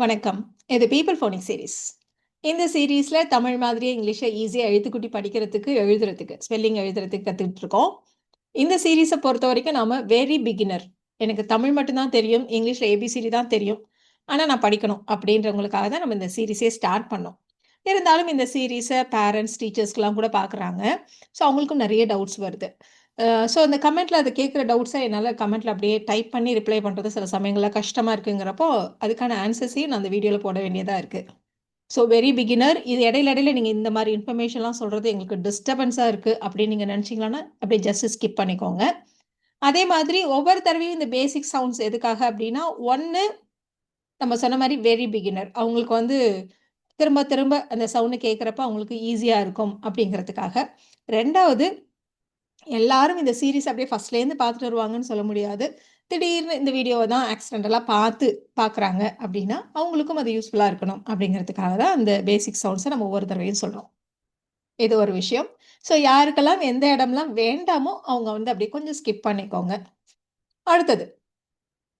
வணக்கம். இது people phonic series இந்த சீரீஸில் தமிழ் மாதிரியே இங்கிலீஷை ஈஸியாக எழுத்துக்குட்டி படிக்கிறதுக்கு எழுதுறதுக்கு ஸ்பெல்லிங் எழுதுறதுக்கு கற்றுக்கிட்டு இருக்கோம் இந்த சீரீஸை பொறுத்த வரைக்கும் நாம் வெரி பிகினர் எனக்கு தமிழ் மட்டும்தான் தெரியும் இங்கிலீஷில் ஏபிசிடி தான் தெரியும். ஆனால் நான் படிக்கணும் அப்படின்றவங்களுக்காக தான் நம்ம இந்த சீரீஸே ஸ்டார்ட் பண்ணோம். இருந்தாலும் இந்த சீரீஸை பேரண்ட்ஸ் டீச்சர்ஸ்க்கெலாம் கூட பார்க்குறாங்க ஸோ அவங்களுக்கும் நிறைய டவுட்ஸ் வருது. ஸோ அந்த கமெண்ட்டில் அதை கேட்குற டவுட்ஸை என்னால் கமெண்ட்டில் அப்படியே டைப் பண்ணி ரிப்ளை பண்ணுறது சில சமயங்களில் கஷ்டமாக இருக்குங்கிறப்போ அதுக்கான ஆன்சர்ஸையும் நான் அந்த வீடியோவில் போட வேண்டியதாக இருக்குது ஸோ வெரி பிகினர் இது இடையில இடையில நீங்கள் இந்த மாதிரி இன்ஃபர்மேஷன்லாம் சொல்கிறது எங்களுக்கு டிஸ்டர்பன்ஸாக இருக்குது அப்படின்னு நீங்கள் நினச்சிங்களான்னா அப்படியே ஜஸ்ட் ஸ்கிப் பண்ணிக்கோங்க. அதே மாதிரி ஒவ்வொரு தடவையும் இந்த பேசிக் சவுண்ட்ஸ் எதுக்காக அப்படின்னா ஒன்று நம்ம சொன்ன மாதிரி வெரி பிகினர் அவங்களுக்கு வந்து திரும்ப திரும்ப அந்த சவுண்டு கேட்குறப்ப அவங்களுக்கு ஈஸியாக இருக்கும் அப்படிங்கிறதுக்காக. ரெண்டாவது எல்லாரும் இந்த சீரீஸ் அப்படியே ஃபர்ஸ்ட்லேருந்து பார்த்துட்டு வருவாங்கன்னு சொல்ல முடியாது. திடீர்னு இந்த வீடியோவை தான் ஆக்சிடென்டலாக பார்த்து பார்க்குறாங்க அப்படின்னா அவங்களுக்கும் அது யூஸ்ஃபுல்லாக இருக்கணும் அப்படிங்கிறதுக்காக தான் அந்த பேசிக் சவுண்ட்ஸை நம்ம ஒவ்வொரு தடவையும் சொல்கிறோம் இது ஒரு விஷயம். ஸோ யாருக்கெல்லாம் எந்த இடம்லாம் வேண்டாமோ அவங்க வந்து அப்படியே கொஞ்சம் ஸ்கிப் பண்ணிக்கோங்க. அடுத்தது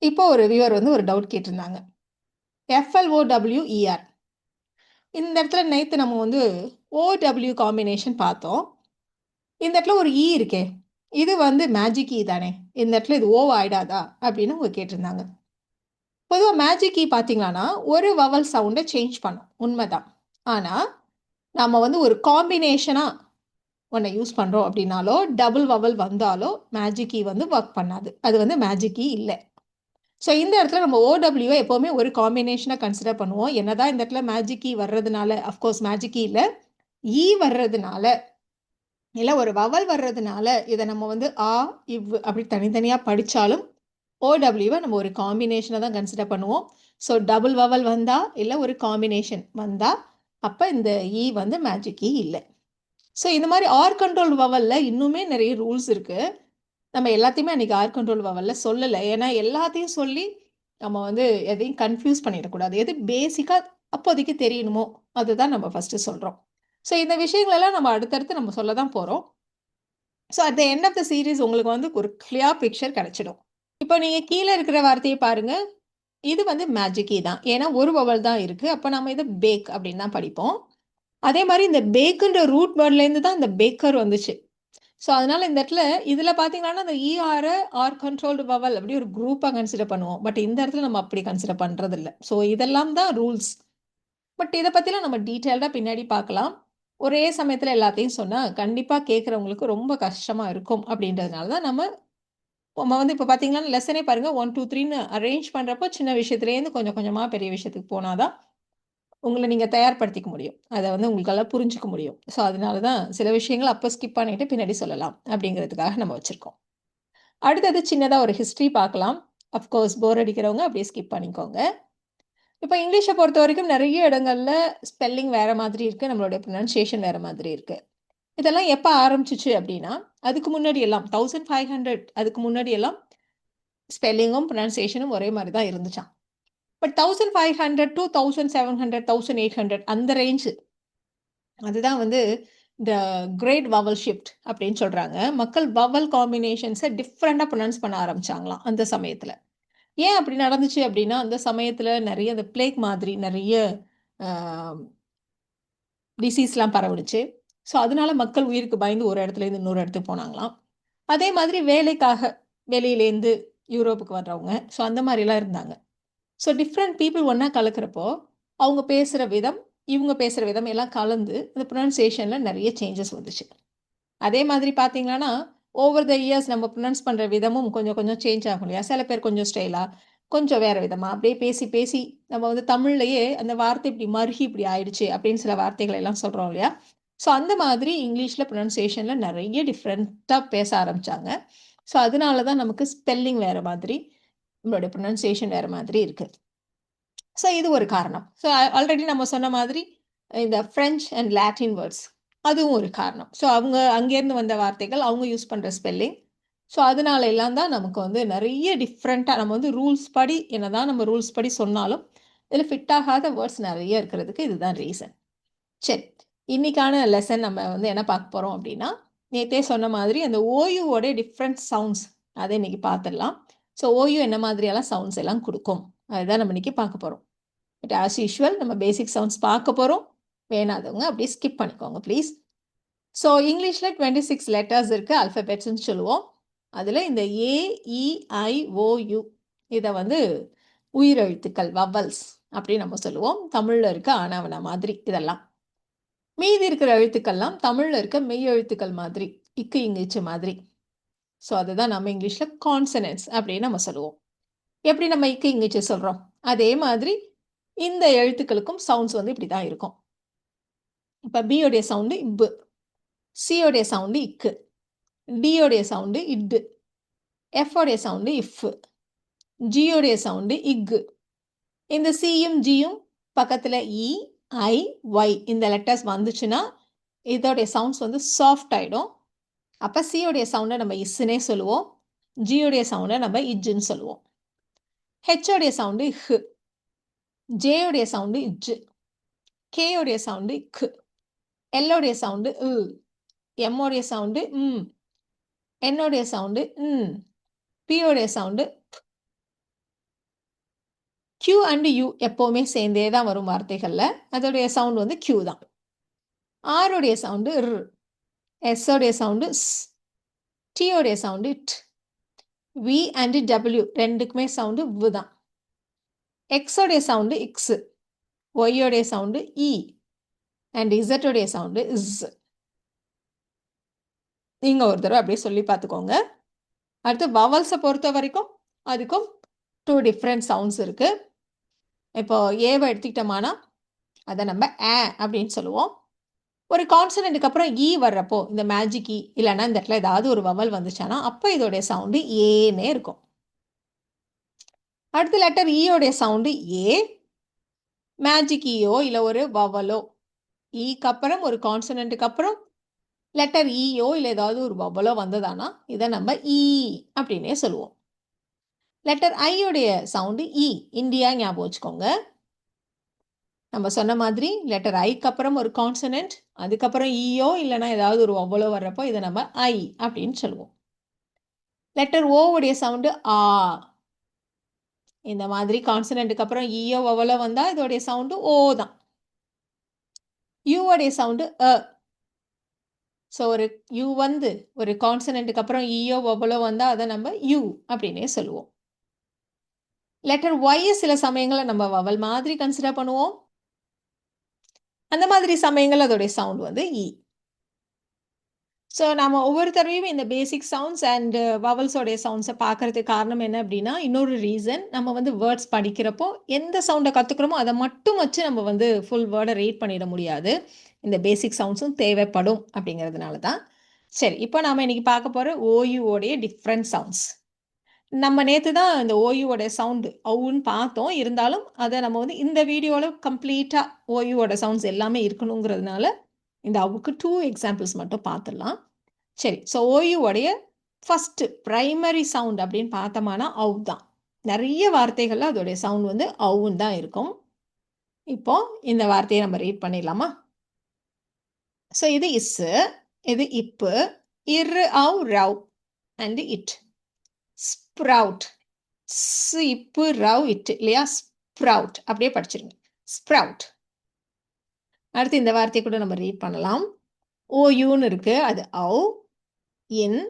இப்போ ஒரு வியூவர் வந்து ஒரு டவுட் கேட்டிருந்தாங்க. எஃப்எல்ஓடபிள்யூஇஆர் இந்த இடத்துல நேற்று நம்ம வந்து ஓடபிள்யூ காம்பினேஷன் பார்த்தோம். இந்த இடத்துல ஒரு ஈ இருக்கே. இது வந்து மேஜிக் ஈ e தானே. இந்த இடத்துல இது ஓவ் ஆயிடாதா? அப்படின்னு அவங்க கேட்டிருந்தாங்க. பொதுவாக மேஜிக் ஈ e பார்த்தீங்கன்னா ஒரு வவல் சவுண்டை சேஞ்ச் பண்ணும். உண்மைதான். ஆனால் நம்ம வந்து ஒரு காம்பினேஷனாக ஒன்றை யூஸ் பண்ணுறோம் அப்படின்னாலோ டபுள் வவல் வந்தாலோ மேஜிக் ஈ வந்து ஒர்க் பண்ணாது. அது வந்து மேஜிக் ஈ இல்லை. ஸோ இந்த இடத்துல நம்ம ஓடபிள்யூ எப்போவுமே ஒரு காம்பினேஷனாக கன்சிடர் பண்ணுவோம். என்னதான் இந்த இடத்துல மேஜிக் ஈ வர்றதுனால அஃப்கோர்ஸ் மேஜிக் ஈ இல்லை. ஈ வர்றதுனால இல்லை ஒரு வவல் வர்றதுனால இதை நம்ம வந்து ஆ இவ் அப்படி தனித்தனியாக படித்தாலும் ஓடபிள்யூவை நம்ம ஒரு காம்பினேஷனை தான் கன்சிடர் பண்ணுவோம். ஸோ டபுள் வவல் வந்தால் இல்லை ஒரு காம்பினேஷன் வந்தால் அப்போ இந்த இ வந்து மேஜிக் இ இல்லை. ஸோ இந்த மாதிரி ஆர் கண்ட்ரோல் வவலில் இன்னுமே நிறைய ரூல்ஸ் இருக்குது நம்ம எல்லாத்தையுமே அன்றைக்கி ஆர் கண்ட்ரோல் வவலில் சொல்லலை. ஏன்னா எல்லாத்தையும் சொல்லி நம்ம வந்து எதையும் கன்ஃபியூஸ் பண்ணிடக்கூடாது. எது பேசிக்காக அப்போதைக்கு தெரியணுமோ அதுதான் நம்ம ஃபஸ்ட்டு சொல்கிறோம் ஸோ இந்த விஷயங்களெல்லாம் நம்ம அடுத்தடுத்து நம்ம சொல்ல தான் போகிறோம் so at the end of the series உங்களுக்கு வந்து ஒரு கிளியர் பிக்சர் கிடச்சிடும். இப்போ நீங்கள் கீழே இருக்கிற வார்த்தையை பாருங்கள் இது வந்து மேஜிக்கி தான். ஏன்னா ஒரு வவல் தான் இருக்குது அப்போ நம்ம இதை பேக் அப்படின்னு தான் படிப்போம். அதே மாதிரி இந்த பேக்குன்ற ரூட் வேர்ட்லேருந்து தான் இந்த பேக்கர் வந்துச்சு. ஸோ அதனால் இந்த இடத்துல இதில் பார்த்தீங்கன்னா இந்த இஆர் ஆர் கண்ட்ரோல்டு வவல் அப்படி ஒரு குரூப்பாக கன்சிடர் பண்ணுவோம். பட் இந்த இடத்துல நம்ம அப்படி கன்சிடர் பண்ணுறதில்ல ஸோ இதெல்லாம் தான் ரூல்ஸ் பட் இதை பற்றிலாம் நம்ம டீட்டெயில்டாக பின்னாடி பார்க்கலாம். ஒரே சமயத்தில் எல்லாத்தையும் சொன்னால் கண்டிப்பாக கேட்குறவங்களுக்கு ரொம்ப கஷ்டமாக இருக்கும் அப்படின்றதுனால தான் நம்ம நம்ம வந்து இப்போ பார்த்தீங்கன்னா லெசனே பாருங்கள் ஒன் டூ த்ரீன்னு அரேஞ்ச் பண்ணுறப்போ சின்ன விஷயத்துலேருந்து கொஞ்சம் கொஞ்சமாக பெரிய விஷயத்துக்கு போனால் தான் உங்களை நீங்கள் தயார்படுத்திக்க முடியும். அதை வந்து உங்களுக்கெல்லாம் புரிஞ்சிக்க முடியும். ஸோ அதனால தான் சில விஷயங்கள் அப்போ ஸ்கிப் பண்ணிட்டு பின்னாடி சொல்லலாம் அப்படிங்கிறதுக்காக நம்ம வச்சுருக்கோம். அடுத்தது சின்னதாக ஒரு ஹிஸ்ட்ரி பார்க்கலாம். அஃப்கோர்ஸ் போர் அடிக்கிறவங்க அப்படியே ஸ்கிப் பண்ணிக்கோங்க. இப்போ இங்கிலீஷை பொறுத்த வரைக்கும் நிறைய இடங்கள்ல ஸ்பெல்லிங் வேற மாதிரி இருக்கு நம்மளுடைய ப்ரொனன்சியேஷன் வேற மாதிரி இருக்கு. இதெல்லாம் எப்போ ஆரம்பிச்சிச்சு அப்படின்னா அதுக்கு முன்னாடி எல்லாம் தௌசண்ட் ஃபைவ் ஹண்ட்ரட் அதுக்கு முன்னாடி எல்லாம் ஸ்பெல்லிங்கும் ப்ரொனன்சியேஷனும் ஒரே மாதிரி தான் இருந்துச்சான் but thousand five hundred two thousand seven hundred thousand eight hundred அந்த ரேஞ்சு அதுதான் வந்து இந்த கிரேட் வவல் ஷிஃப்ட் அப்படின்னு சொல்கிறாங்க மக்கள் வவல் காம்பினேஷன்ஸை டிஃப்ரெண்ட்டாக ப்ரொனவுன்ஸ் பண்ண ஆரம்பிச்சாங்களாம் அந்த சமயத்தில். ஏன் அப்படி நடந்துச்சு அப்படின்னா அந்த சமயத்தில் நிறைய அந்த பிளேக் மாதிரி நிறைய டிசீஸ்லாம் பரவிடுச்சு. ஸோ அதனால மக்கள் உயிருக்கு பயந்து ஒரு இடத்துலேருந்து இன்னொரு இடத்துக்கு போனாங்களாம். அதே மாதிரி வேலைக்காக வெளியிலேருந்து யூரோப்புக்கு வர்றவங்க. ஸோ அந்த மாதிரிலாம் இருந்தாங்க. ஸோ டிஃப்ரெண்ட் பீப்புள் ஒன்றா கலக்கிறப்போ அவங்க பேசுகிற விதம் இவங்க பேசுகிற விதம் எல்லாம் கலந்து அந்த ப்ரொனன்சியேஷனில் நிறைய சேஞ்சஸ் வந்துச்சு. அதே மாதிரி பார்த்தீங்கன்னா ஓவர் த இயர்ஸ் நம்ம ப்ரொனன்ஸ் பண்ணுற விதமும் கொஞ்சம் கொஞ்சம் சேஞ்ச் ஆகும் இல்லையா? சில பேர் கொஞ்சம் ஸ்டைலாக கொஞ்சம் வேறு விதமாக அப்படியே பேசி பேசி நம்ம வந்து தமிழ்லையே அந்த வார்த்தை இப்படி மருகி இப்படி ஆயிடுச்சு அப்படின்னு சில வார்த்தைகள் எல்லாம் சொல்கிறோம் இல்லையா? ஸோ அந்த மாதிரி இங்கிலீஷில் ப்ரொனன்சியேஷனில் நிறைய டிஃப்ரெண்ட்டாக பேச ஆரம்பித்தாங்க ஸோ அதனால தான் நமக்கு ஸ்பெல்லிங் வேறு மாதிரி நம்மளுடைய ப்ரொனன்சியேஷன் வேறு மாதிரி இருக்குது ஸோ இது ஒரு காரணம். ஸோ ஆல்ரெடி நம்ம சொன்ன மாதிரி இந்த ஃப்ரெஞ்ச் அண்ட் லாட்டின் வேர்ட்ஸ் அதுவும் ஒரு காரணம். ஸோ அவங்க அங்கேருந்து வந்த வார்த்தைகள் அவங்க யூஸ் பண்ணுற ஸ்பெல்லிங் ஸோ அதனால எல்லாம் தான் நமக்கு வந்து நிறைய டிஃப்ரெண்ட்டாக நம்ம வந்து ரூல்ஸ் படி என்ன தான் நம்ம ரூல்ஸ் படி சொன்னாலும் இதில் ஃபிட் ஆகாத வேர்ட்ஸ் நிறைய இருக்கிறதுக்கு இதுதான் ரீசன் சரி இன்னைக்கான லெசன் நம்ம வந்து என்ன பார்க்க போகிறோம் அப்படின்னா நேற்றே சொன்ன மாதிரி அந்த ஓயுவோடைய டிஃப்ரெண்ட் சவுண்ட்ஸ் அதை இன்னைக்கு பார்த்துடலாம். ஸோ ஓயு என்ன மாதிரியெல்லாம் சவுண்ட்ஸ் எல்லாம் கொடுக்கும். அதுதான் நம்ம இன்னைக்கு பார்க்க போகிறோம் பட் ஆஸ் யூஷுவல் நம்ம பேசிக் சவுண்ட்ஸ் பார்க்க போகிறோம் வேணாதவங்க அப்படியே ஸ்கிப் பண்ணிக்கோங்க ப்ளீஸ் ஸோ இங்கிலீஷில் டுவெண்ட்டி சிக்ஸ் லெட்டர்ஸ் இருக்குது அல்ஃபபெட்ஸ்ன்னு சொல்லுவோம். அதில் இந்த ஏஇஐஓயு e, இதை வந்து உயிரெழுத்துக்கள் வவல்ஸ் அப்படின்னு நம்ம சொல்லுவோம். தமிழில் இருக்க ஆனவன மாதிரி இதெல்லாம். மீதி இருக்கிற எழுத்துக்கள்லாம் தமிழில் இருக்க மெய் எழுத்துக்கள் மாதிரி இக்கு இங்கிச்சு மாதிரி. ஸோ அதுதான் நம்ம இங்கிலீஷில் கான்சனன்ஸ் அப்படின்னு நம்ம சொல்லுவோம். எப்படி நம்ம இக்கு இங்கிச்சு சொல்கிறோம் அதே மாதிரி இந்த எழுத்துக்களுக்கும் சவுண்ட்ஸ் வந்து இப்படி தான் இருக்கும். இப்போ பியோடைய சவுண்டு இப்பு சியோடைய சவுண்டு இக்கு டியோடைய சவுண்டு இட்டு எஃப்ஓடைய சவுண்டு இஃப் ஜியோடைய சவுண்டு இக்கு இந்த சியும் ஜியும் பக்கத்தில் இ ஐ ஒய் இந்த லெட்டர்ஸ் வந்துச்சுன்னா இதோடைய சவுண்ட்ஸ் வந்து சாஃப்ட் ஆகிடும் அப்போ சியோடைய சவுண்டை நம்ம இஸ்ஸுனே சொல்லுவோம் ஜியோடைய சவுண்டை நம்ம இஜ்ஜுன்னு சொல்லுவோம் ஹெச்சோடைய சவுண்டு ஹு ஜேயோடைய சவுண்டு இஜ்ஜு கேயோடைய சவுண்டு இக்கு எல்லோடைய சவுண்டு உ எம்மோடைய சவுண்டு ம் என்னோடைய சவுண்டு ம் பியோடைய சவுண்டு கியூ அண்டு யூ எப்போவுமே சேர்ந்தே தான் வரும் வார்த்தைகளில் அதோடைய சவுண்ட் வந்து கியூ தான் ஆருடைய சவுண்டு ர் எஸ்ஸோடைய சவுண்டு ஸ் டியோடைய சவுண்டு ட் வி அண்டு டபிள்யூ ரெண்டுக்குமே சவுண்டு வு தான் எக்ஸோடைய சவுண்டு இக்ஸு ஒய்யோடைய சவுண்டு இ அண்ட் இசட்டோடைய சவுண்டு இஸ் நீங்கள் ஒரு தடவை அப்படியே சொல்லி பார்த்துக்கோங்க. அடுத்து வவல்ஸை பொறுத்த வரைக்கும் அதுக்கும் டூ டிஃப்ரெண்ட் சவுண்ட்ஸ் இருக்குது இப்போ ஏவை எடுத்துக்கிட்டோமானா அதை நம்ம ஏ அப்படின்னு சொல்லுவோம். ஒரு கான்சனண்ட்டுக்கு அப்புறம் ஈ வர்றப்போ இந்த மேஜிக் ஈ e இல்லைன்னா இந்த இடத்துல ஏதாவது ஒரு வவல் வந்துச்சானா அப்போ இதோடைய சவுண்டு ஏன்னே இருக்கும். அடுத்த லெட்டர் ஈயோடைய e சவுண்டு ஏ மேஜிக் ஈயோ இல்லை ஒரு வவலோ ஈக்கு அப்புறம் ஒரு கான்சனண்ட்டுக்கு அப்புறம் லெட்டர் ஈயோ இல்லை ஏதாவது ஒரு பபலோ வந்ததானா இதை நம்ம ஈ அப்படின்னே சொல்லுவோம். லெட்டர் ஐயோடைய சவுண்டு இ இந்தியா ஞாபகம் வச்சுக்கோங்க. நம்ம சொன்ன மாதிரி லெட்டர் ஐக்கு அப்புறம் ஒரு கான்சனன்ட் அதுக்கப்புறம் ஈயோ இல்லைனா ஏதாவது ஒரு ஒவ்வளோ வர்றப்போ இதை நம்ம ஐ அப்படின்னு சொல்லுவோம். லெட்டர் ஓவுடைய சவுண்டு ஆ இந்த மாதிரி கான்சனண்ட்டுக்கு அப்புறம் ஈயோ ஒவ்வளோ வந்தால் இதோடைய சவுண்டு ஓ தான். யூவோடைய சவுண்டு அ. ஸோ ஒரு யூ வந்து ஒரு கான்சனண்ட்டுக்கு அப்புறம் ஈயோ ஒவ்வளோ வந்தால் அதை நம்ம யூ அப்படின்னே சொல்லுவோம். லெட்டர் ஒய்யை சில சமயங்களில் நம்ம வவல் மாதிரி கன்சிடர் பண்ணுவோம். அந்த மாதிரி சமயங்கள் அதோடைய சவுண்ட் வந்து இ ஸோ நம்ம ஒவ்வொரு தடவையும் இந்த பேசிக் சவுண்ட்ஸ் அண்ட் வவல்ஸோடைய சவுண்ட்ஸை பார்க்கறதுக்கு காரணம் என்ன அப்படின்னா இன்னொரு ரீசன் நம்ம வந்து வேர்ட்ஸ் படிக்கிறப்போ எந்த சவுண்டை கற்றுக்குறோமோ அதை மட்டும் வச்சு நம்ம வந்து ஃபுல் வேர்டை ரீட் பண்ணிட முடியாது. இந்த பேசிக் சவுண்ட்ஸும் தேவைப்படும் அப்படிங்கிறதுனால தான் சரி இப்போ நாம் இன்னைக்கு பார்க்க போகிற ஓயுவோடைய டிஃப்ரெண்ட் சவுண்ட்ஸ் நம்ம நேற்று தான் இந்த ஓயுவோட சவுண்டு அவுன்னு பார்த்தோம். இருந்தாலும் அதை நம்ம வந்து இந்த வீடியோவில் கம்ப்ளீட்டாக ஓயுவோட சவுண்ட்ஸ் எல்லாமே இருக்கணுங்கிறதுனால இந்த அவுக்கு டூ எக்ஸாம்பிள்ஸ் மட்டும் பார்த்துடலாம் சரி ஸோ ஓயுவோடைய ஃபஸ்ட்டு ப்ரைமரி சவுண்ட் அப்படின்னு பார்த்தோம்னா அவு தான். நிறைய வார்த்தைகளில் அதோடைய சவுண்ட் வந்து அவுன்னு தான் இருக்கும். இப்போ இந்த வார்த்தையை நம்ம ரீட் பண்ணிடலாமா? ஸோ இது இஸ்ஸு இது இப்பு இரு அவு ரவ் அண்ட் இட் ஸ்ப்ரவுட் ஸ் இப்பு ரவ் இட் இல்லையா? ஸ்ப்ரவுட் அப்படியே படிச்சிருங்க. ஸ்ப்ரவுட் அடுத்து இந்த வார்த்தையை கூட நம்ம ரீட் பண்ணலாம். ஓ யூன்னு இருக்கு. அது ஔ இன்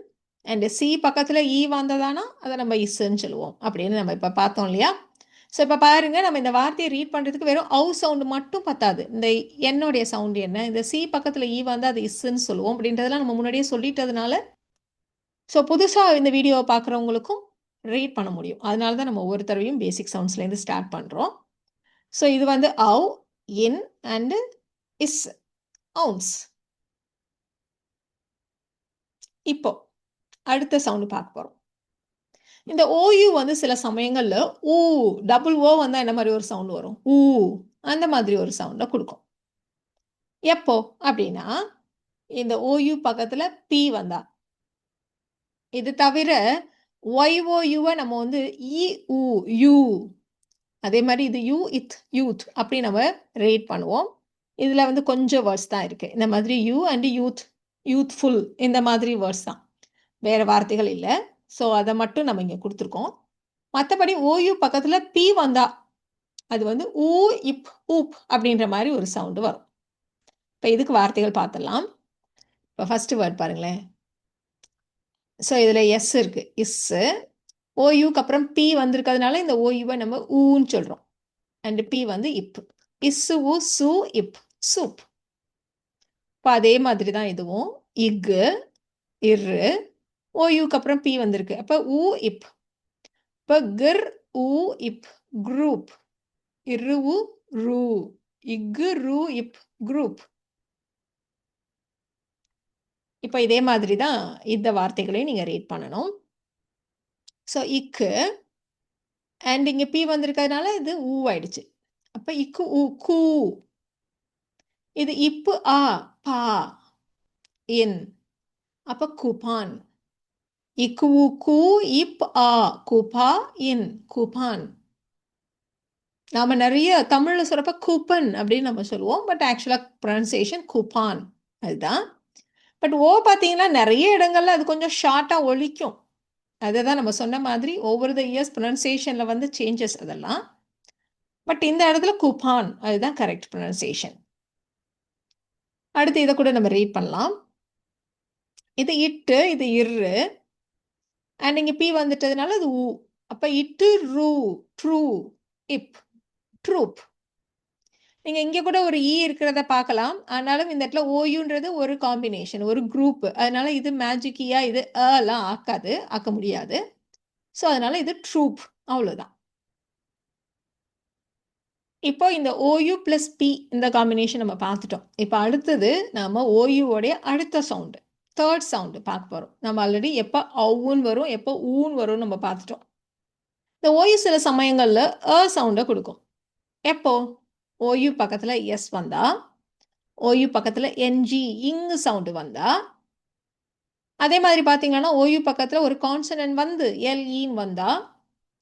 அண்ட் சி பக்கத்தில் ஈ e வந்ததானா? அதை நம்ம இஸ்ன்னு சொல்லுவோம். அப்படின்னு நம்ம இப்போ பார்த்தோம் இல்லையா? ஸோ இப்போ பாருங்க நம்ம இந்த வார்த்தையை ரீட் பண்ணுறதுக்கு வெறும் அவு சவுண்டு மட்டும் பத்தாது. இந்த என்னுடைய சவுண்டு என்ன? இந்த சி பக்கத்தில் ஈ e வந்து அது இஸ்ன்னு சொல்லுவோம். அப்படின்றதெல்லாம் நம்ம முன்னாடியே சொல்லிட்டதுனால ஸோ புதுசாக இந்த வீடியோவை பார்க்குறவங்களுக்கும் ரீட் பண்ண முடியும். அதனால தான் நம்ம ஒவ்வொரு தடவையும் பேசிக் சவுண்ட்ஸ்லேருந்து ஸ்டார்ட் பண்ணுறோம் ஸோ இது வந்து அவு இன் அண்டு இஸ் ounce இப்போ அடுத்த சவுண்டு பார்க்க போகிறோம் இந்த ஓயு வந்து சில சமயங்களில் ஊ டபுள் ஓ வந்தால் என்ன மாதிரி ஒரு சவுண்டு வரும்? ஊ அந்த மாதிரி ஒரு சவுண்டை கொடுக்கும். எப்போ? அப்படின்னா இந்த ஓயு பக்கத்தில் பி வந்தா. இது தவிர ஒய்ஓயுவை நம்ம வந்து இ உ யூ அதே மாதிரி இது யூ இத் யூத் அப்படி நம்ம ரேட் பண்ணுவோம். இதில் வந்து கொஞ்சம் வேர்ட்ஸ் தான் இருக்குது இந்த மாதிரி யூ அண்ட் யூத் யூத்ஃபுல் இந்த மாதிரி வேர்ட்ஸ் தான். வேறு வார்த்தைகள் இல்லை. ஸோ அதை மட்டும் நம்ம இங்கே கொடுத்துருக்கோம். மற்றபடி ஓயு பக்கத்தில் பி வந்தா அது வந்து ஊ இப் ஊப் அப்படின்ற மாதிரி ஒரு சவுண்டு வரும். இப்போ இதுக்கு வார்த்தைகள் பார்த்துடலாம். இப்போ ஃபஸ்ட்டு வேர்ட் பாருங்களேன். ஸோ இதில் எஸ் இருக்கு. இஸ்ஸு ஓயுக்கு அப்புறம் பி வந்திருக்கிறதுனால இந்த ஓயுவை நம்ம ஊன்னு சொல்கிறோம் அண்ட் பி வந்து இப் இஸ்ஸு ஊ சு இப் சூப் இப்போ அதே மாதிரி தான் இதுவும். இக்கு இரு ஓயுக்கு அப்புறம் பி வந்திருக்கு. அப்போ ஊ இப் இப்போ கிர் ஊ இப் குரூப். இரு உ ரூ. இக்கு ரூ இப் குரூப். இப்போ இதே மாதிரி தான் இந்த வார்த்தைகளையும் நீங்கள் ரீட் பண்ணணும். ஸோ இக்கு அண்ட் இங்கே பி வந்திருக்கிறதுனால இது ஊ ஆயிடுச்சு. அப்போ இக்கு ஊ கூ. இது இப்பு ஆ பா இன். அப்போ குபான் இக்கு கு இப் ஆ குபா இன் குபான் நாம நிறைய தமிழ்ல சொல்றப்ப கூப்பன் அப்படின்னு நம்ம சொல்லுவோம். பட் ஆக்சுவலா ப்ரொனன்சியேஷன் குபான் அதுதான். பட் ஓ பார்த்தீங்கன்னா நிறைய இடங்கள்ல அது கொஞ்சம் ஷார்ட்டாக ஒழிக்கும். அதை தான் நம்ம சொன்ன மாதிரி ஓவர் த இயர்ஸ் ப்ரொனன்சியேஷனில் வந்து சேஞ்சஸ் அதெல்லாம். பட் இந்த இடத்துல குபான் அதுதான் கரெக்ட் ப்ரொனன்சியேஷன் அடுத்து இதை கூட நம்ம ரீட் பண்ணலாம். இது இட்டு இது இரு. அண்ட் இங்கே பி வந்துட்டதுனால அது ஊ அப்போ இட்டு ரூ ட்ரூ இப் ட்ரூப். நீங்கள் இங்கே கூட ஒரு இ இருக்கிறத பார்க்கலாம். ஆனாலும் இந்த இடத்துல ஓயுன்றது ஒரு காம்பினேஷன் ஒரு குரூப் அதனால இது மேஜிக்கியா இது அலாம் ஆக்காது ஆக்க முடியாது. ஸோ அதனால இது ட்ரூப். அவ்வளோதான் இப்போ இந்த ஓயு பிளஸ் பி இந்த காம்பினேஷன் நம்ம பார்த்துட்டோம். இப்போ அடுத்தது நம்ம ஓயுவோடைய அடுத்த சவுண்டு தேர்ட் சவுண்டு பார்க்க போகிறோம் நம்ம ஆல்ரெடி எப்போ அவுன்னு வரும் எப்போ ஊன்னு வரும் நம்ம பார்த்துட்டோம். இந்த ஓயு சில சமயங்களில் அ சவுண்டை கொடுக்கும். எப்போ? ஓயு பக்கத்தில் எஸ் வந்தால் ஓயு பக்கத்தில் என்ஜி இங்கு சவுண்டு வந்தால் அதே மாதிரி பார்த்தீங்கன்னா ஓயு பக்கத்தில் ஒரு கான்சனன்ட் வந்து எல்இன்னு வந்தால்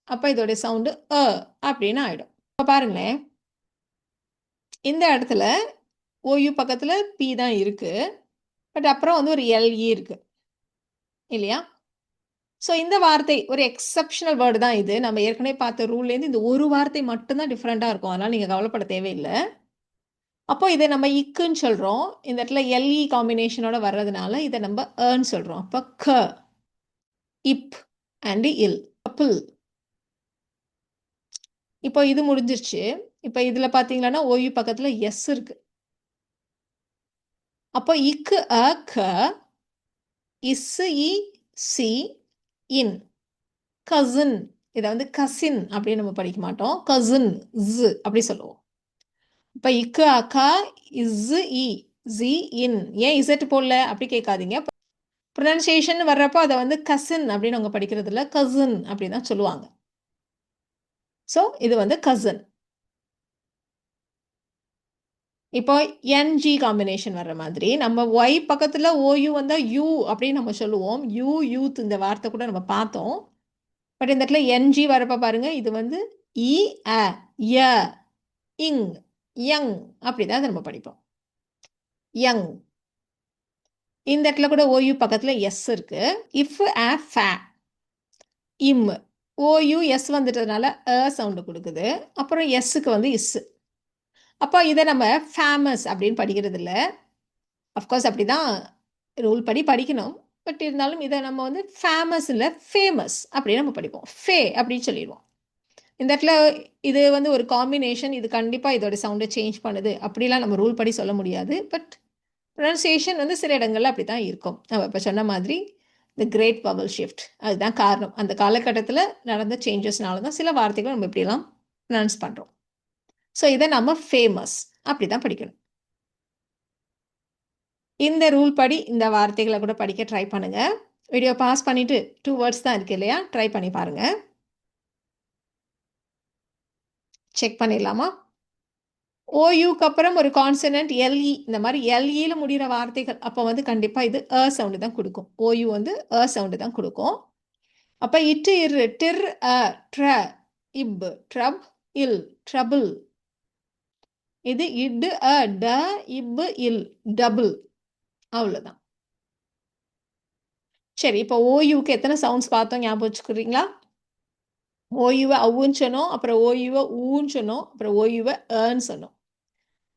அப்போ இதோடைய சவுண்டு அ அப்படின்னு ஆகிடும் இப்போ பாருங்களேன். இந்த இடத்துல ஓயு பக்கத்தில் பி தான் இருக்குது பட் அப்புறம் வந்து ஒரு எல்இ e இருக்குது இல்லையா? ஸோ இந்த வார்த்தை ஒரு எக்ஸப்ஷனல் வேர்டு தான் இது. நம்ம ஏற்கனவே பார்த்த ரூல்லேருந்து இந்த ஒரு வார்த்தை மட்டும்தான் டிஃப்ரெண்ட்டாக இருக்கும். அதனால் நீங்கள் கவலைப்பட தேவையில்லை. அப்போ இதை நம்ம இக்குன்னு சொல்கிறோம் இந்த இடத்துல எல்இ காம்பினேஷனோட e வர்றதுனால இதை நம்ம e ஏர்ன்னு சொல்கிறோம் அப்போ க இப் அண்ட் இல் அப்பிள் இப்போ இது முடிஞ்சிருச்சு. இப்போ இதில் பார்த்தீங்கன்னா ஓய்வு பக்கத்தில் எஸ் இருக்கு. அப்போ இக்கு அ க இஸ் இ சி இன். கசின் இதை வந்து கசின் அப்படின்னு நம்ம படிக்க மாட்டோம். கசின் ஜு அப்படி சொல்லுவோம். இப்போ இக்கு அக்கா இஸ் இ ஜி இன். ஏன் இசட் போடல? அப்படி கேட்காதீங்க. ப்ரொனன்சியேஷன் வர்றப்போ அதை வந்து கசின் அப்படின்னு அவங்க படிக்கிறது இல்லை கசின் அப்படி தான் சொல்லுவாங்க. ஸோ இது வந்து கசின் இப்போ என்ஜி காம்பினேஷன் வர்ற மாதிரி நம்ம ஒய் பக்கத்தில் ஓயு வந்தால் யூ அப்படின்னு நம்ம சொல்லுவோம். யூ யூத் இந்த வார்த்தை கூட நம்ம பார்த்தோம். பட் இந்த இடத்துல என்ஜி வரப்ப பாருங்க இது வந்து இ அ ய இங் யங் அப்படிதான் தான் நம்ம படிப்போம். யங் இந்த இடத்துல கூட ஓயு பக்கத்தில் எஸ் இருக்கு. இஃப் அ ஃபே இம் ஓயு எஸ் வந்துட்டதுனால அ சவுண்டு கொடுக்குது. அப்புறம் எஸ்ஸுக்கு வந்து இஸ் அப்போ இதை நம்ம ஃபேமஸ் அப்படின்னு படிக்கிறது இல்லை அஃப்கோர்ஸ் அப்படி தான் ரூல் படி படிக்கணும். பட் இருந்தாலும் இதை நம்ம வந்து ஃபேமஸ் இல்லை ஃபேமஸ் அப்படின்னு நம்ம படிப்போம். ஃபே அப்படின்னு சொல்லிடுவோம். இந்த இடத்துல இது வந்து ஒரு காம்பினேஷன் இது கண்டிப்பாக இதோட சவுண்டை சேஞ்ச் பண்ணுது. அப்படிலாம் நம்ம ரூல் படி சொல்ல முடியாது. பட் ப்ரொனன்சியேஷன் வந்து சில இடங்கள்ல அப்படி தான் இருக்கும். நம்ம இப்போ சொன்ன மாதிரி இந்த கிரேட் பவல் ஷிஃப்ட் அதுதான் காரணம். அந்த காலகட்டத்தில் நடந்த சேஞ்சஸ்னால தான் சில வார்த்தைகள் நம்ம இப்படிலாம் ப்ரனன்ஸ் பண்ணுறோம் ஸோ இதை நம்ம ஃபேமஸ் அப்படி தான் படிக்கணும். இந்த ரூல் படி இந்த வார்த்தைகளை கூட படிக்க ட்ரை பண்ணுங்க. வீடியோ பாஸ் பண்ணிட்டு டூ வேர்ட்ஸ் தான் இருக்கு இல்லையா? ட்ரை பண்ணி பாருங்க. செக் பண்ணிடலாமா? ஓயுக்கு அப்புறம் ஒரு கான்சனன்ட் எல்இ இந்த மாதிரி எல்இல முடிகிற வார்த்தைகள். அப்போ வந்து கண்டிப்பாக இது அ சவுண்டு தான் கொடுக்கும். ஓயு வந்து அ சவுண்டு தான் கொடுக்கும். அப்போ இட்டு இரு டிர் அ ட்ர இப் ட்ரப் இல் ட்ரபிள். இது இட்டு அ ட இப்பு இல் டபுள். அவ்வளோதான் சரி இப்போ ஓயுக்கு எத்தனை சவுண்ட்ஸ் பார்த்தோம் ஞாபகம் வச்சுக்கிறீங்களா? ஓயுவை அவுன்னு சொன்னோம் அப்புறம் ஓயுவை ஊன்னு சொன்னோம் அப்புறம் ஓயுவை ஏர்ன்னு சொன்னோம்.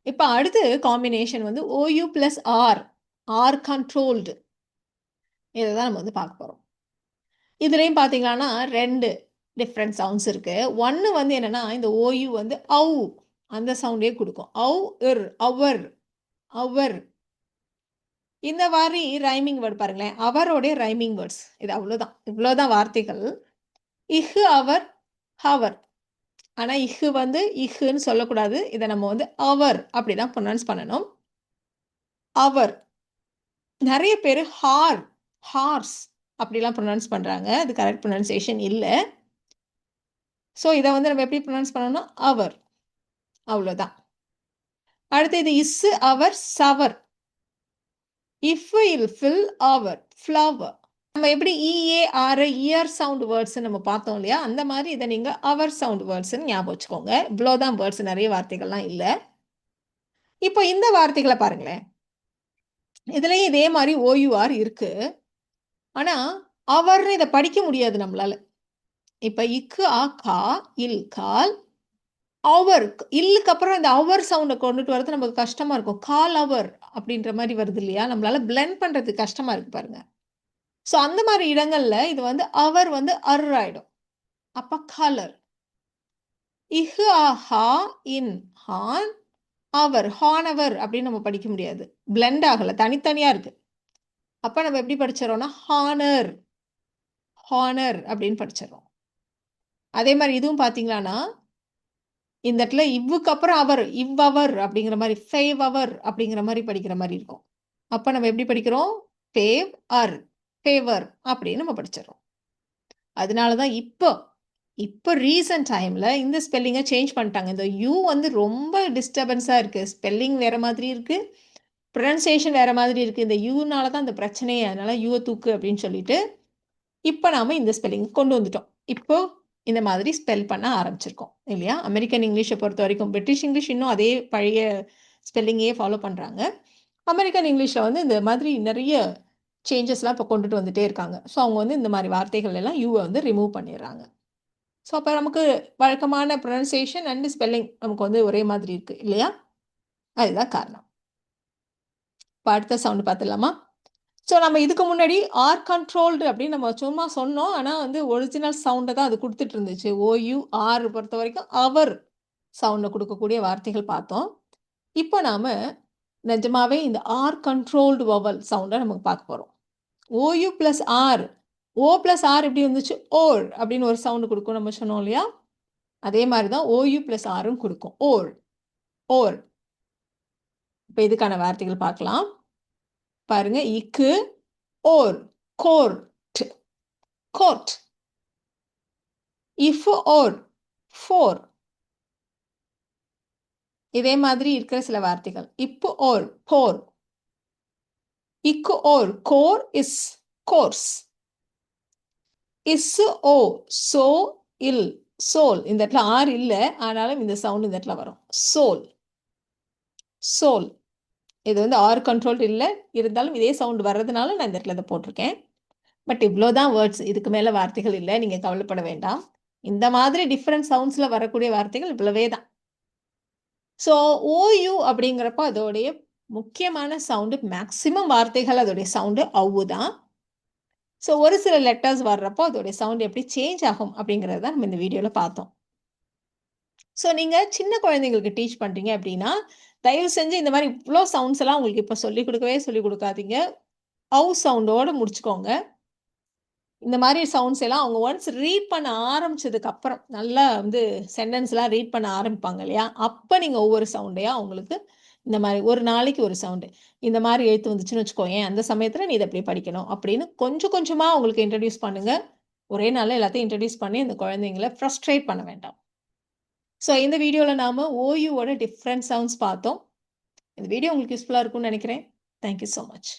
இப்போ அடுத்து காம்பினேஷன் வந்து O U plus R R controlled இதை தான் நம்ம வந்து பார்க்க போகிறோம் இதுலேயும் பார்த்தீங்கன்னா ரெண்டு டிஃப்ரெண்ட் சவுண்ட்ஸ் இருக்குது ஒன்று வந்து என்னென்னா இந்த ஓயு வந்து அவு அந்த சவுண்டே கொடுக்கும். அவு இர் அவர் அவர் இந்த மாதிரி ரைமிங் வேர்ட் பாருங்களேன். அவரோடைய ரைமிங் வேர்ட்ஸ் இது அவ்வளோதான் இவ்வளோதான் வார்த்தைகள். இஹு அவர் ஹவர் ஆனால் இஹு வந்து இஹுன்னு சொல்லக்கூடாது. இதை நம்ம வந்து அவர் அப்படி தான் ப்ரொனவுன்ஸ் பண்ணணும். அவர். நிறைய பேர் ஹார் ஹார்ஸ் அப்படிலாம் ப்ரொனவுன்ஸ் பண்ணுறாங்க அது கரெக்ட் ப்ரொனன்சியேஷன் இல்லை. ஸோ இதை வந்து நம்ம எப்படி ப்ரொனவுன்ஸ் பண்ணணும் அவர். அவ்வளோதான் அடுத்து இது is our sour. If ill fill our flower. நம்ம எப்படி E A R ear sound words நம்ம பார்த்தோம் இல்லையா? அந்த மாதிரி இதை நீங்கள் அவர் சவுண்ட் வேர்ட்ஸ்ன்னு ஞாபகம் வச்சுக்கோங்க. இவ்வளோதான் வேர்ட்ஸ் நிறைய வார்த்தைகள்லாம் இல்லை. இப்போ இந்த வார்த்தைகளை பாருங்களேன். இதுலயும் இதே மாதிரி ஓயுஆர் இருக்கு. ஆனா அவர்னு இதை படிக்க முடியாது நம்மளால. இப்ப இக்கு ஆ கா இல் கால் அவர் இல்லுக்கு அப்புறம் இந்த அவர் சவுண்டை கொண்டுட்டு வரது நமக்கு கஷ்டமா இருக்கும். கால் அவர் அப்படின்ற மாதிரி வருது இல்லையா? நம்மளால பிளெண்ட் பண்றது கஷ்டமா இருக்கு பாருங்க. ஸோ அந்த மாதிரி இடங்கள்ல இது வந்து அவர் வந்து அர் ஆயிடும் அப்ப கலர் இஹு ஆஹா இன் ஹான் அவர் ஹானவர் அப்படின்னு நம்ம படிக்க முடியாது. பிளெண்ட் ஆகல தனித்தனியா இருக்கு. அப்ப நம்ம எப்படி படிச்சிடறோம்னா ஹானர் ஹானர் அப்படின்னு படிச்சிடறோம். அதே மாதிரி இதுவும் பாத்தீங்களான்னா இந்த இடத்துல இவ்வுக்கு அப்புறம் அவர் இவ்வவர் அப்படிங்கிற மாதிரி ஃபேவ் அவர் அப்படிங்கிற மாதிரி படிக்கிற மாதிரி இருக்கும். அப்ப நம்ம எப்படி படிக்கிறோம்? ஃபேவ் அர் ஃபேவர் அப்படின்னு நம்ம படிச்சிடறோம். அதனாலதான் இப்போ இப்போ ரீசன்ட் டைமில் இந்த ஸ்பெல்லிங்கை சேஞ்ச் பண்ணிட்டாங்க. இந்த யூ வந்து ரொம்ப டிஸ்டர்பன்ஸாக இருக்குது ஸ்பெல்லிங் வேறு மாதிரி இருக்குது ப்ரொனன்சியேஷன் வேறு மாதிரி இருக்குது இந்த யூனால தான் இந்த பிரச்சனையே. அதனால் யூவை தூக்கு அப்படின்னு சொல்லிட்டு இப்போ நாம் இந்த ஸ்பெல்லிங் கொண்டு வந்துட்டோம். இப்போ இந்த மாதிரி ஸ்பெல் பண்ண ஆரம்பிச்சிருக்கோம். இல்லையா? அமெரிக்கன் இங்கிலீஷை பொறுத்த வரைக்கும் பிரிட்டிஷ் இங்கிலீஷ் இன்னும் அதே பழைய ஸ்பெல்லிங்கே ஃபாலோ பண்ணுறாங்க அமெரிக்கன் இங்கிலீஷில் வந்து இந்த மாதிரி நிறைய சேஞ்சஸ்லாம் இப்போ கொண்டுட்டு வந்துட்டே இருக்காங்க. ஸோ அவங்க வந்து இந்த மாதிரி வார்த்தைகள் எல்லாம் யூவை வந்து ரிமூவ் பண்ணிடுறாங்க. ஸோ அப்போ நமக்கு வழக்கமான ப்ரொனன்சியேஷன் அண்ட் ஸ்பெல்லிங் நமக்கு வந்து ஒரே மாதிரி இருக்கு இல்லையா? அதுதான் காரணம். இப்போ அடுத்த சவுண்டு பார்த்துடலாமா? ஸோ நம்ம இதுக்கு முன்னாடி ஆர் கண்ட்ரோல்டு அப்படின்னு நம்ம சும்மா சொன்னோம். ஆனால் வந்து ஒரிஜினல் சவுண்டை தான் அது கொடுத்துட்டு இருந்துச்சு. ஓயு ஆர் பொறுத்த வரைக்கும் அவர் சவுண்டை கொடுக்கக்கூடிய வார்த்தைகள் பார்த்தோம். இப்போ நாம் நிஜமாவே இந்த ஆர் கண்ட்ரோல்டு வவல் சவுண்டை நமக்கு பார்க்க போகிறோம் O U plus R O plus R எப்படி வந்துச்சு? ஓர் அப்படின்னு ஒரு சவுண்டு கொடுக்கும் நம்ம சொன்னோம் இல்லையா? அதே மாதிரி தான் ஓயு ப்ளஸ் ஆரும் கொடுக்கும். ஓர் ஓர் இப்போ இதுக்கான வார்த்தைகள் பார்க்கலாம். பாருங்க இக்கு ஓர் court court if wore four இதே மாதிரி இருக்கிற சில வார்த்தைகள். இப்பு ஓர் போர். இக்கு ஓர் core is course. Is O so will soul. இந்த இடத்துல ஆர் இல்லை ஆனாலும் இந்த சவுண்ட் இந்த இடத்துல வரும். சோல். சோல். இது வந்து ஆர் கண்ட்ரோல் இல்லை. இருந்தாலும் இதே சவுண்ட் வர்றதுனால நான் இந்த இடத்துல இதை போட்டிருக்கேன். பட் இவ்வளோதான் வேர்ட்ஸ் இதுக்கு மேலே வார்த்தைகள் இல்லை. நீங்கள் கவலைப்பட வேண்டாம். இந்த மாதிரி டிஃப்ரெண்ட் சவுண்ட்ஸில் வரக்கூடிய வார்த்தைகள் இவ்வளவே தான். ஸோ ஓயு அப்படிங்கிறப்போ அதோடைய முக்கியமான சவுண்டு மேக்சிமம் வார்த்தைகள் அதோடைய சவுண்டு அவ்வு தான் ஸோ ஒரு சில லெட்டர்ஸ் வர்றப்போ அதோடைய சவுண்ட் எப்படி சேஞ்ச் ஆகும் அப்படிங்கிறத நம்ம இந்த வீடியோவில் பார்த்தோம். ஸோ நீங்கள் சின்ன குழந்தைங்களுக்கு டீச் பண்ணுறீங்க அப்படின்னா தயவு செஞ்சு இந்த மாதிரி இவ்வளோ சவுண்ட்ஸ் எல்லாம் உங்களுக்கு இப்போ சொல்லிக் கொடுக்கவே சொல்லிக் கொடுக்காதீங்க. அவு சவுண்டோடு முடிச்சுக்கோங்க. இந்த மாதிரி சவுண்ட்ஸ் எல்லாம் அவங்க ஒன்ஸ் ரீட் பண்ண ஆரம்பிச்சதுக்கு அப்புறம் நல்லா வந்து சென்டென்ஸ்லாம் ரீட் பண்ண ஆரம்பிப்பாங்க இல்லையா? அப்போ நீங்கள் ஒவ்வொரு சவுண்டையும் அவங்களுக்கு இந்த மாதிரி ஒரு நாளைக்கு ஒரு சவுண்டு இந்த மாதிரி எழுத்து வந்துச்சுன்னு வச்சுக்கோயேன் அந்த சமயத்தில் நீ இதை எப்படி படிக்கணும் அப்படின்னு கொஞ்சம் கொஞ்சமாக அவங்களுக்கு இன்ட்ரடியூஸ் பண்ணுங்க. ஒரே நாளில் எல்லாத்தையும் இன்ட்ரடியூஸ் பண்ணி இந்த குழந்தைங்களை ஃப்ரஸ்ட்ரேட் பண்ண வேண்டாம். ஸோ இந்த வீடியோவில் நாம் ஓயூவோட டிஃப்ரெண்ட் சவுண்ட்ஸ் பார்த்தோம். இந்த வீடியோ உங்களுக்கு யூஸ்ஃபுல்லாக இருக்கும்னு நினைக்கிறேன். Thank you so much